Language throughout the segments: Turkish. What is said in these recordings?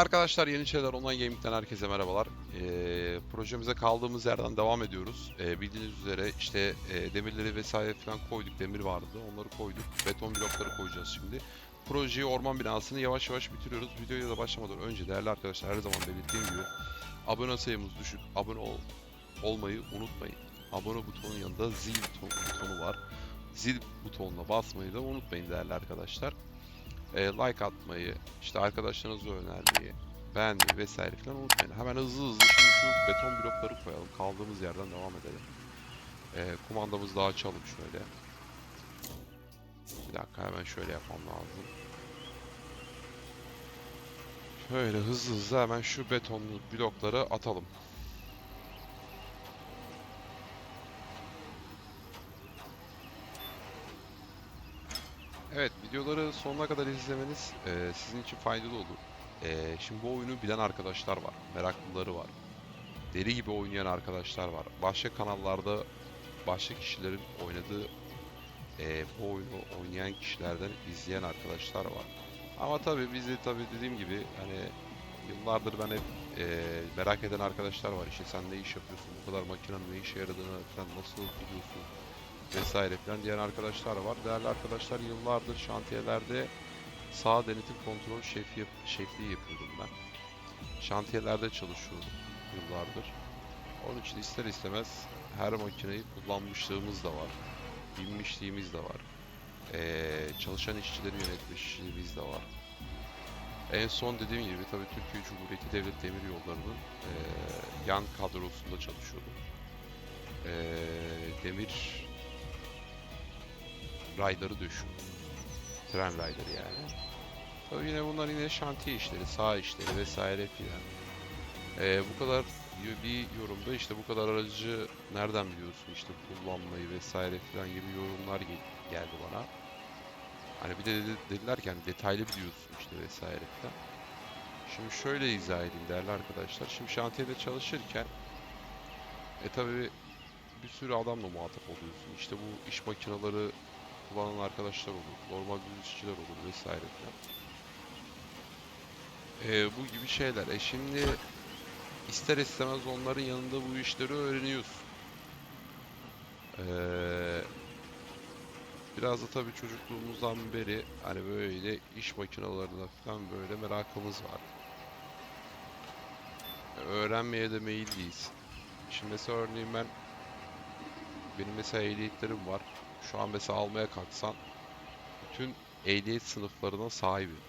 arkadaşlar Yeniçeriler Online Gaming'den herkese merhabalar. Ee, projemize kaldığımız yerden devam ediyoruz. Ee, bildiğiniz üzere işte e, demirleri vesaire falan koyduk. Demir vardı onları koyduk. Beton blokları koyacağız şimdi. Projeyi orman binasını yavaş yavaş bitiriyoruz. Videoya da başlamadan önce değerli arkadaşlar her zaman belirttiğim gibi abone sayımız düşük. Abone ol, olmayı unutmayın. Abone butonun yanında zil buton- butonu var. Zil butonuna basmayı da unutmayın değerli arkadaşlar e, like atmayı, işte arkadaşlarınızla önermeyi, beğenmeyi vesaire falan unutmayın. Hemen hızlı hızlı şimdi şu beton blokları koyalım. Kaldığımız yerden devam edelim. E, kumandamızı da açalım şöyle. Bir dakika hemen şöyle yapmam lazım. Şöyle hızlı hızlı hemen şu betonlu blokları atalım. Evet, videoları sonuna kadar izlemeniz e, sizin için faydalı olur. E, şimdi bu oyunu bilen arkadaşlar var, meraklıları var. Deli gibi oynayan arkadaşlar var. Başka kanallarda başka kişilerin oynadığı e, bu oyunu oynayan kişilerden izleyen arkadaşlar var. Ama tabii bizi tabii dediğim gibi hani yıllardır ben hep e, merak eden arkadaşlar var. İşte sen ne iş yapıyorsun, bu kadar makinenin ne işe yaradığını falan nasıl biliyorsun vesaire falan diyen arkadaşlar var. Değerli arkadaşlar yıllardır şantiyelerde sağ denetim kontrol şefi, şefliği yapıyordum ben. Şantiyelerde çalışıyordum yıllardır. Onun için ister istemez her makineyi kullanmışlığımız da var. Binmişliğimiz de var. Ee, çalışan işçileri yönetmişliğimiz de var. En son dediğim gibi tabii Türkiye Cumhuriyeti Devlet Demir Yolları'nın ee, yan kadrosunda çalışıyordum. Ee, demir rayları düşün. Tren rayları yani. Tabii yine bunlar yine şantiye işleri, sağ işleri vesaire filan. Ee, bu kadar bir yorumda işte bu kadar aracı nereden biliyorsun işte kullanmayı vesaire filan gibi yorumlar gel- geldi bana. Hani bir de dedi- dediler ki hani detaylı biliyorsun işte vesaire filan. Şimdi şöyle izah edeyim değerli arkadaşlar. Şimdi şantiyede çalışırken e tabii bir sürü adamla muhatap oluyorsun. İşte bu iş makineleri kullanan arkadaşlar olur, normal düz işçiler olur vesaire filan. Ee, bu gibi şeyler. E şimdi ister istemez onların yanında bu işleri öğreniyorsun. Ee, biraz da tabii çocukluğumuzdan beri hani böyle iş makinelerine falan böyle merakımız var. E, Öğrenmeye de meyilliyiz. Şimdi mesela örneğin ben benim mesela ehliyetlerim var. Şu an mesela almaya kalksan bütün ehliyet sınıflarına sahibim.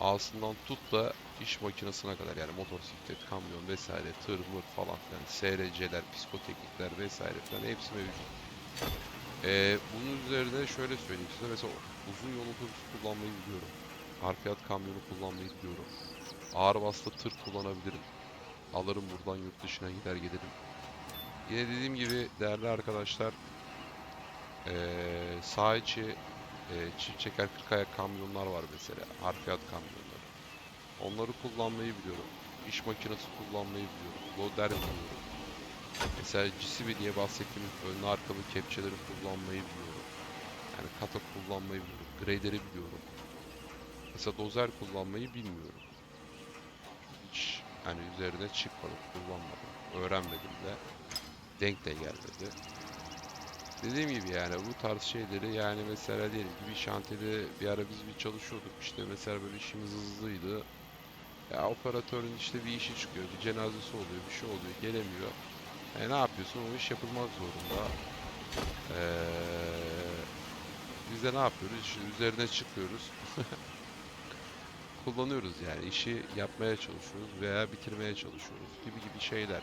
A'sından tut da iş makinesine kadar yani motosiklet, kamyon vesaire, tır, mır falan filan, SRC'ler, psikoteknikler vesaire filan hepsi mevcut. Ee, bunun üzerine şöyle söyleyeyim size mesela uzun yol otobüsü kullanmayı biliyorum. Harfiyat kamyonu kullanmayı biliyorum. Ağır vasıta tır kullanabilirim. Alırım buradan yurt dışına gider gelirim. Yine dediğim gibi değerli arkadaşlar eee sağ içi eee, çift çeker 40 ayak kamyonlar var mesela. Harfiyat kamyonları. Onları kullanmayı biliyorum. İş makinesi kullanmayı biliyorum. Loader biliyorum. Mesela GCB diye bahsettiğimiz önlü arkalı kepçeleri kullanmayı biliyorum. Yani kata kullanmayı biliyorum. Grader'i biliyorum. Mesela dozer kullanmayı bilmiyorum. Hiç hani üzerine çıkmadım, kullanmadım. Öğrenmedim de. Denk de gelmedi. Dediğim gibi yani bu tarz şeyleri yani mesela diyelim ki bir şantiyede bir ara biz bir çalışıyorduk işte mesela böyle işimiz hızlıydı. Ya operatörün işte bir işi çıkıyor, bir cenazesi oluyor, bir şey oluyor, gelemiyor. E ne yapıyorsun? O iş yapılmak zorunda. Ee, biz de ne yapıyoruz? İşin üzerine çıkıyoruz. Kullanıyoruz yani işi yapmaya çalışıyoruz veya bitirmeye çalışıyoruz gibi gibi şeyler.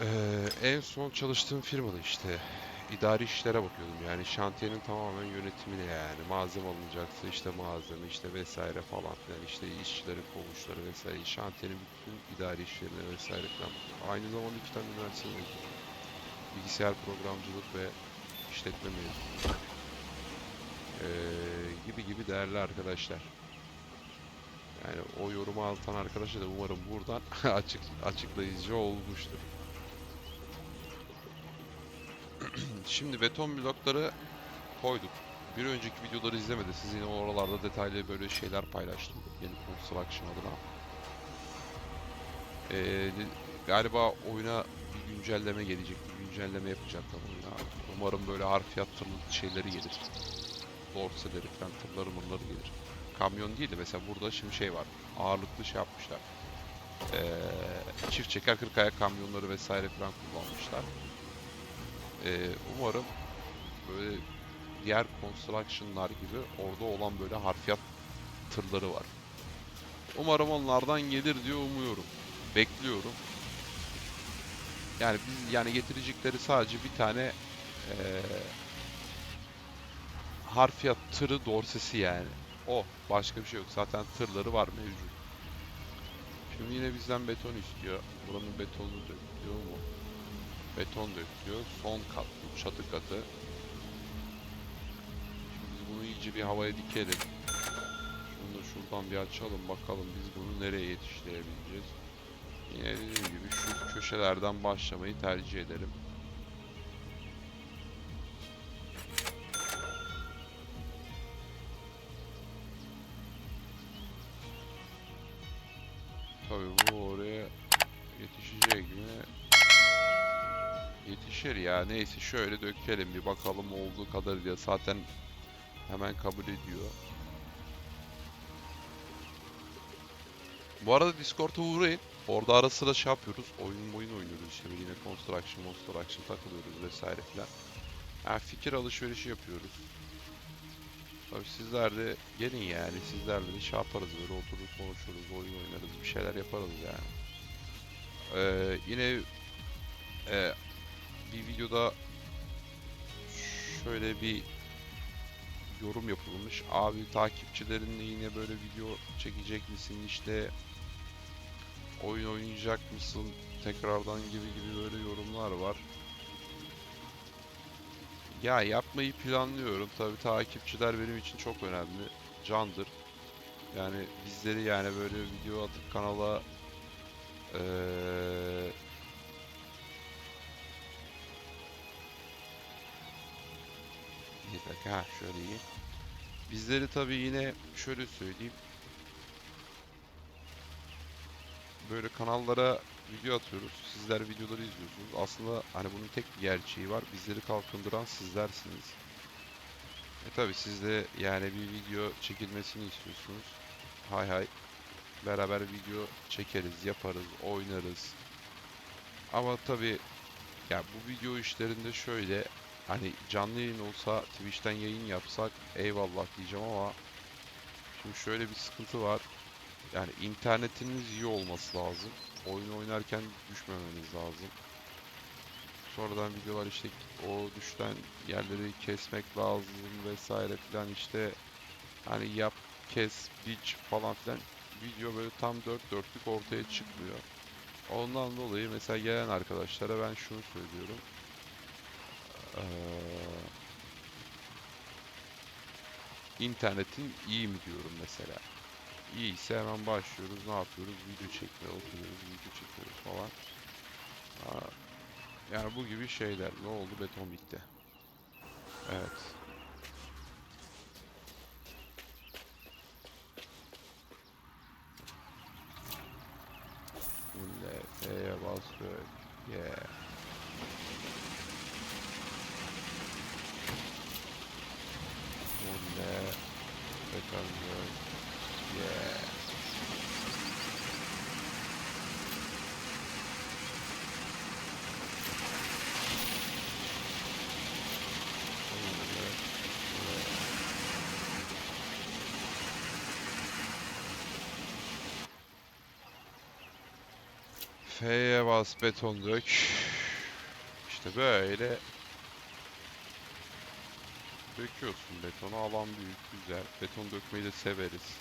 Ee, en son çalıştığım firmada işte idari işlere bakıyordum. Yani şantiyenin tamamen yönetimine yani malzeme alınacaksa işte malzeme işte vesaire falan filan işte işçilerin kovuşları vesaire şantiyenin bütün idari işlerine vesaire bakıyordum. Aynı zamanda iki tane üniversite mezunuyum. Bilgisayar programcılık ve işletme mezunuyum. Ee, gibi gibi değerli arkadaşlar. Yani o yorumu atan arkadaşa da umarım buradan açık açıklayıcı olmuştur. Şimdi beton blokları koyduk. bir önceki videoları izlemediyseniz yine oralarda detaylı böyle şeyler paylaştım. Yeni Construction adına. Ee, galiba oyuna bir güncelleme gelecek. Bir güncelleme yapacaklar oyuna. Umarım böyle harfiyat tırlı şeyleri gelir. Dorseleri falan tırları mırları gelir. Kamyon değil de mesela burada şimdi şey var. Ağırlıklı şey yapmışlar. Ee, çift çeker 40 ayak kamyonları vesaire falan kullanmışlar. Ee, umarım böyle diğer construction'lar gibi orada olan böyle harfiyat tırları var. Umarım onlardan gelir diye umuyorum. Bekliyorum. Yani biz yani getirecekleri sadece bir tane eee harfiyat tırı dorsesi yani. O. Başka bir şey yok. Zaten tırları var mevcut. Şimdi yine bizden beton istiyor. Buranın betonu dökülüyor mu? Beton dökülüyor. Son kat çatı katı. Şimdi bunu iyice bir havaya dikelim. Şunu da şuradan bir açalım bakalım biz bunu nereye yetiştirebileceğiz. Yine dediğim gibi şu köşelerden başlamayı tercih ederim. Tabii bu Yetişir ya. Neyse şöyle dökelim bir bakalım olduğu kadarıyla zaten hemen kabul ediyor. Bu arada Discord'a uğrayın. Orada ara sıra şey yapıyoruz. Oyun oyun oynuyoruz işte yine construction, construction takılıyoruz vesaire filan. Yani fikir alışverişi yapıyoruz. Tabii sizler de gelin yani sizlerle de şey yaparız böyle oturur konuşuruz, oyun oynarız, bir şeyler yaparız yani. Ee, yine e, bir videoda şöyle bir yorum yapılmış. Abi takipçilerinle yine böyle video çekecek misin işte oyun oynayacak mısın tekrardan gibi gibi böyle yorumlar var. Ya yapmayı planlıyorum. Tabii takipçiler benim için çok önemli. Candır. Yani bizleri yani böyle video atıp kanala eee Bir dakika ha şöyle iyi. Bizleri tabii yine şöyle söyleyeyim. Böyle kanallara video atıyoruz. Sizler videoları izliyorsunuz. Aslında hani bunun tek bir gerçeği var. Bizleri kalkındıran sizlersiniz. E tabii siz de yani bir video çekilmesini istiyorsunuz. Hay hay. Beraber video çekeriz, yaparız, oynarız. Ama tabii ya bu video işlerinde şöyle hani canlı yayın olsa Twitch'ten yayın yapsak eyvallah diyeceğim ama şimdi şöyle bir sıkıntı var. Yani internetiniz iyi olması lazım. Oyun oynarken düşmemeniz lazım. Sonradan videolar işte o düşten yerleri kesmek lazım vesaire filan işte hani yap kes biç falan filan video böyle tam dört dörtlük ortaya çıkmıyor. Ondan dolayı mesela gelen arkadaşlara ben şunu söylüyorum. Eee internetin iyi mi diyorum mesela. İyi ise hemen başlıyoruz. Ne yapıyoruz? Video çekmeye oturuyoruz. Video çekiyoruz falan. Yani bu gibi şeyler. Ne oldu? Beton bitti. Evet. Şimdi F'ye basıyor. Yeah. Şimdi bakalım. Yeah. Şimdi buraya. F'ye bas beton dök. İşte böyle döküyorsun betonu. Alan büyük, güzel. Beton dökmeyi de severiz.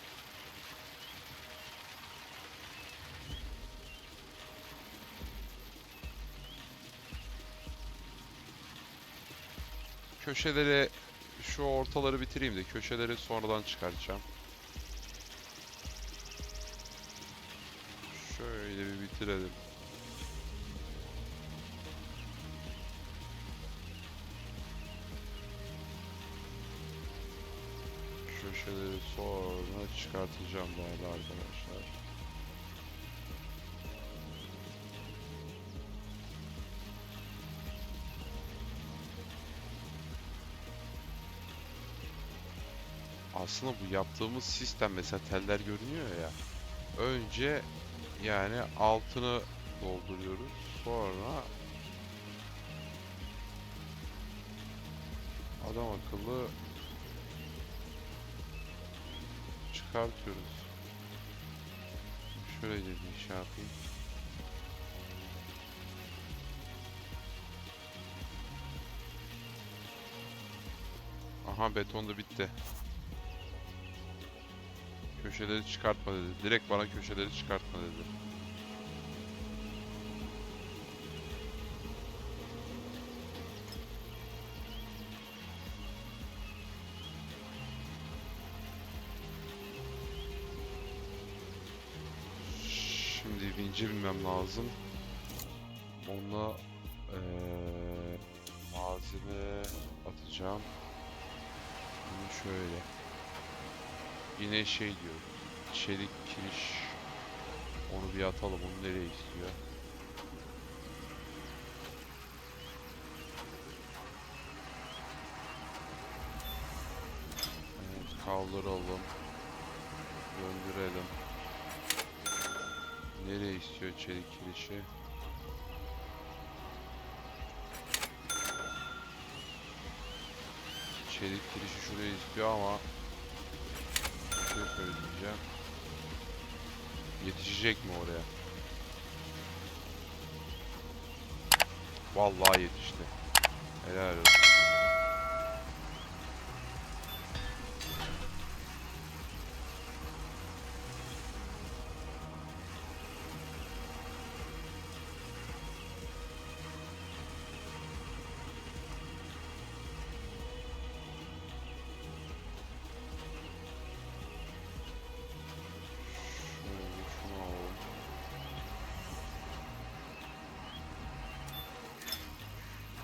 Köşelere şu ortaları bitireyim de köşeleri sonradan çıkartacağım. Şöyle bir bitirelim. Köşeleri sonra çıkartacağım değerli arkadaşlar. Aslında bu yaptığımız sistem mesela teller görünüyor ya. Önce yani altını dolduruyoruz. Sonra adam akıllı çıkartıyoruz. Şöyle bir şey yapayım. Aha beton da bitti. Köşeleri çıkartma dedi. Direkt bana köşeleri çıkartma dedi. Vinci bilmem lazım. Onunla eee malzeme atacağım. Bunu şöyle. Yine şey diyor. Çelik kiriş. Onu bir atalım. Onu nereye istiyor? Evet, kaldıralım. Döndürelim. Nereye istiyor çelik kirişi? Çelik kirişi şuraya istiyor ama bir şey söyleyeceğim. Yetişecek mi oraya? Vallahi yetişti. Helal olsun.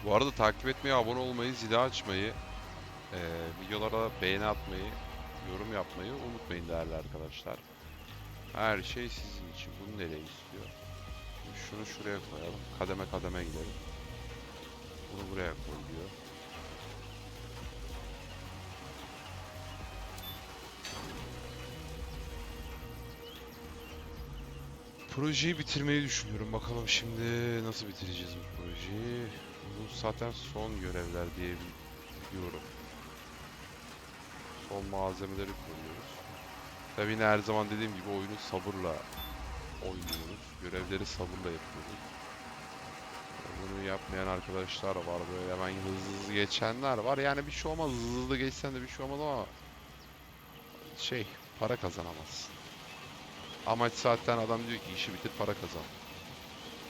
Bu arada takip etmeyi, abone olmayı, zili açmayı, eee, videolara beğeni atmayı, yorum yapmayı unutmayın değerli arkadaşlar. Her şey sizin için. Bunu nereye istiyor? Şunu şuraya koyalım. Kademe kademe gidelim. Bunu buraya koy diyor. Projeyi bitirmeyi düşünüyorum. Bakalım şimdi nasıl bitireceğiz bu projeyi. Bu zaten son görevler diye biliyorum. Son malzemeleri koyuyoruz. Tabii yine her zaman dediğim gibi oyunu sabırla oynuyoruz. Görevleri sabırla yapıyoruz. Bunu yapmayan arkadaşlar var böyle hemen hızlı hızlı geçenler var. Yani bir şey olmaz hızlı hızlı geçsen de bir şey olmaz ama şey para kazanamazsın. Amaç zaten adam diyor ki işi bitir para kazan.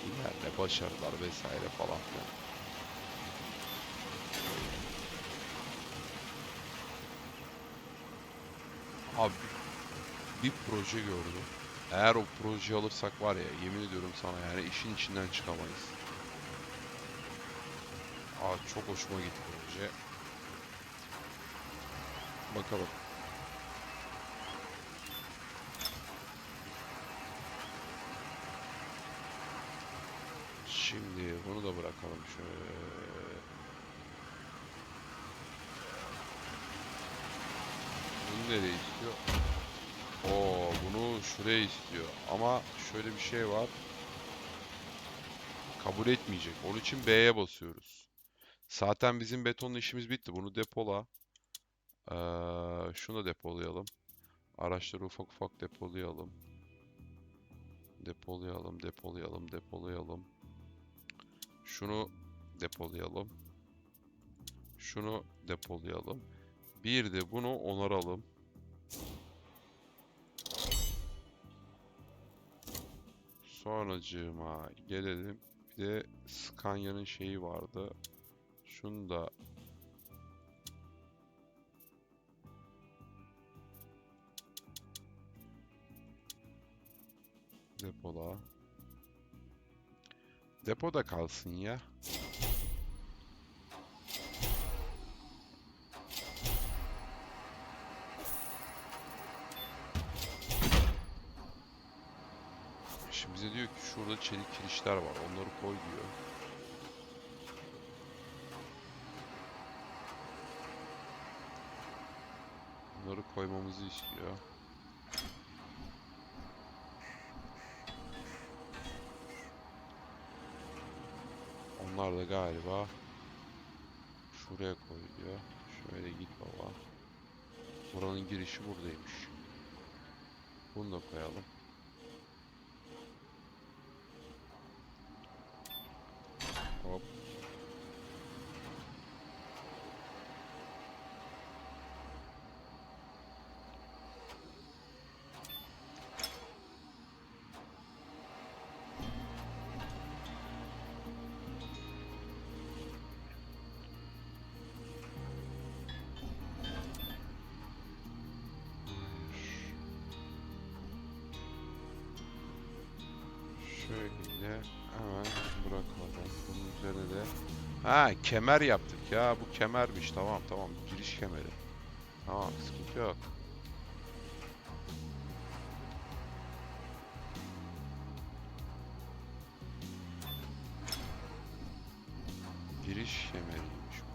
İlerle başarılar vesaire falan filan. Abi bir proje gördüm. Eğer o projeyi alırsak var ya yemin ediyorum sana yani işin içinden çıkamayız. Aa çok hoşuma gitti proje. Bakalım. Şimdi bunu da bırakalım şöyle. Nereye istiyor? Oo, bunu şuraya istiyor. Ama şöyle bir şey var. Kabul etmeyecek. Onun için B'ye basıyoruz. Zaten bizim betonla işimiz bitti. Bunu depola. Ee, şunu depolayalım. Araçları ufak ufak depolayalım. Depolayalım, depolayalım, depolayalım. Şunu depolayalım. Şunu depolayalım. Bir de bunu onaralım. Sonracığıma gelelim. Bir de Scania'nın şeyi vardı. Şunu da depola. Depoda kalsın ya. Şurada çelik kirişler var. Onları koy diyor. Bunları koymamızı istiyor. Onlar da galiba şuraya koy diyor. Şöyle git baba. Buranın girişi buradaymış. Bunu da koyalım. Şöyle hemen bırakalım. Bunun üzerine de Ha kemer yaptık ya. Bu kemermiş. Tamam tamam. Giriş kemeri. Tamam sıkıntı yok. Giriş kemeriymiş.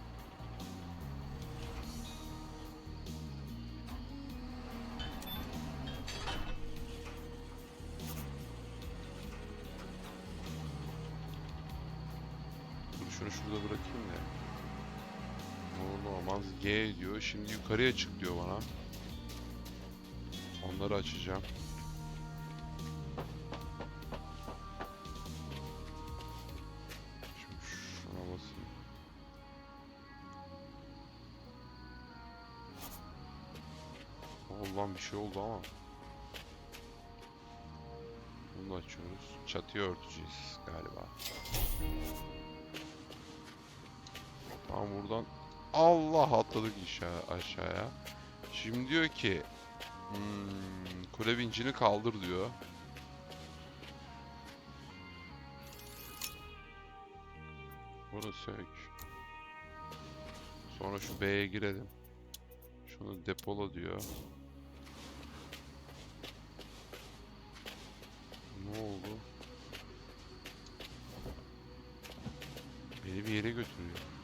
Bu. Dur şunu şurada bırakayım da. Olur olmaz. G diyor. Şimdi yukarıya çık diyor bana. Onları açacağım. Şimdi şuna basayım. Lan bir şey oldu ama. Bunu açıyoruz. Çatıyı örteceğiz galiba. Tamam buradan Allah atladık aşağı aşağıya. Şimdi diyor ki hmm, kule vincini kaldır diyor. Bunu sök. Sonra şu B'ye girelim. Şunu depola diyor. Ne oldu? Beni bir yere götürüyor.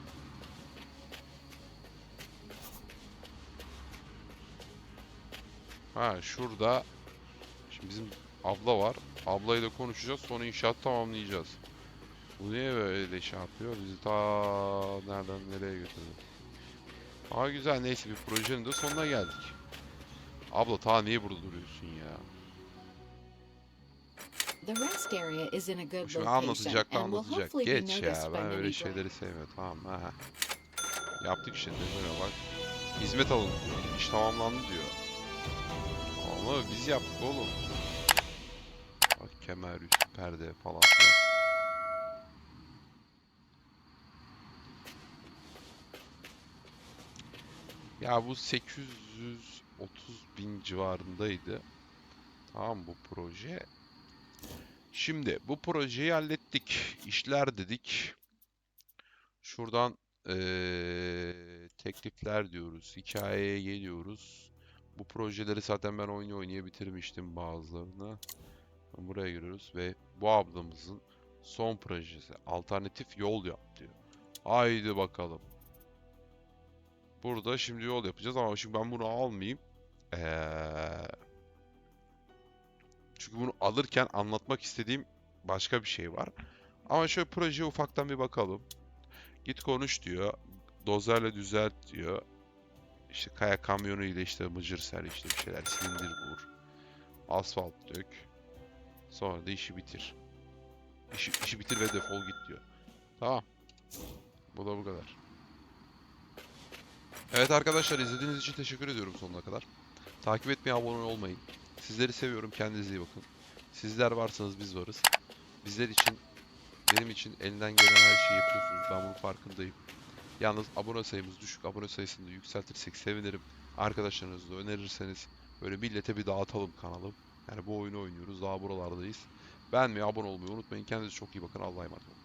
Ha şurada şimdi bizim abla var. Ablayla konuşacağız sonra inşaat tamamlayacağız. Bu niye böyle şey yapıyor? Bizi ta nereden nereye götürdü? Aa güzel neyse bir projenin de sonuna geldik. Abla ta niye burada duruyorsun ya? Şimdi anlatacak da anlatacak. Geç ya ben öyle şeyleri sevmiyorum tamam? Ha. Yaptık şimdi böyle bak. Hizmet alın diyor. İş tamamlandı diyor. Ama biz yaptık oğlum. Bak kemer üstü perde falan filan. Ya bu 830 bin civarındaydı. Tamam bu proje. Şimdi bu projeyi hallettik. İşler dedik. Şuradan eee, teklifler diyoruz. Hikayeye geliyoruz. Bu projeleri zaten ben oyunu oynaya bitirmiştim bazılarını. Buraya giriyoruz ve bu ablamızın son projesi. Alternatif yol yap diyor. Haydi bakalım. Burada şimdi yol yapacağız ama şimdi ben bunu almayayım. Eee çünkü bunu alırken anlatmak istediğim başka bir şey var. Ama şöyle projeye ufaktan bir bakalım. Git konuş diyor. Dozerle düzelt diyor. İşte kaya kamyonu ile işte mıcır ser işte bir şeyler silindir vur. Asfalt dök. Sonra da işi bitir. İşi, işi bitir ve defol git diyor. Tamam. Bu da bu kadar. Evet arkadaşlar izlediğiniz için teşekkür ediyorum sonuna kadar. Takip etmeye abone olmayın. Sizleri seviyorum. Kendinize iyi bakın. Sizler varsanız biz varız. Bizler için, benim için elinden gelen her şeyi yapıyorsunuz. Ben bunun farkındayım. Yalnız abone sayımız düşük. Abone sayısını yükseltirsek sevinirim. Arkadaşlarınızı da önerirseniz böyle millete bir dağıtalım kanalı. Yani bu oyunu oynuyoruz. Daha buralardayız. Beğenmeyi, abone olmayı unutmayın. Kendinize çok iyi bakın. Allah'a emanet olun.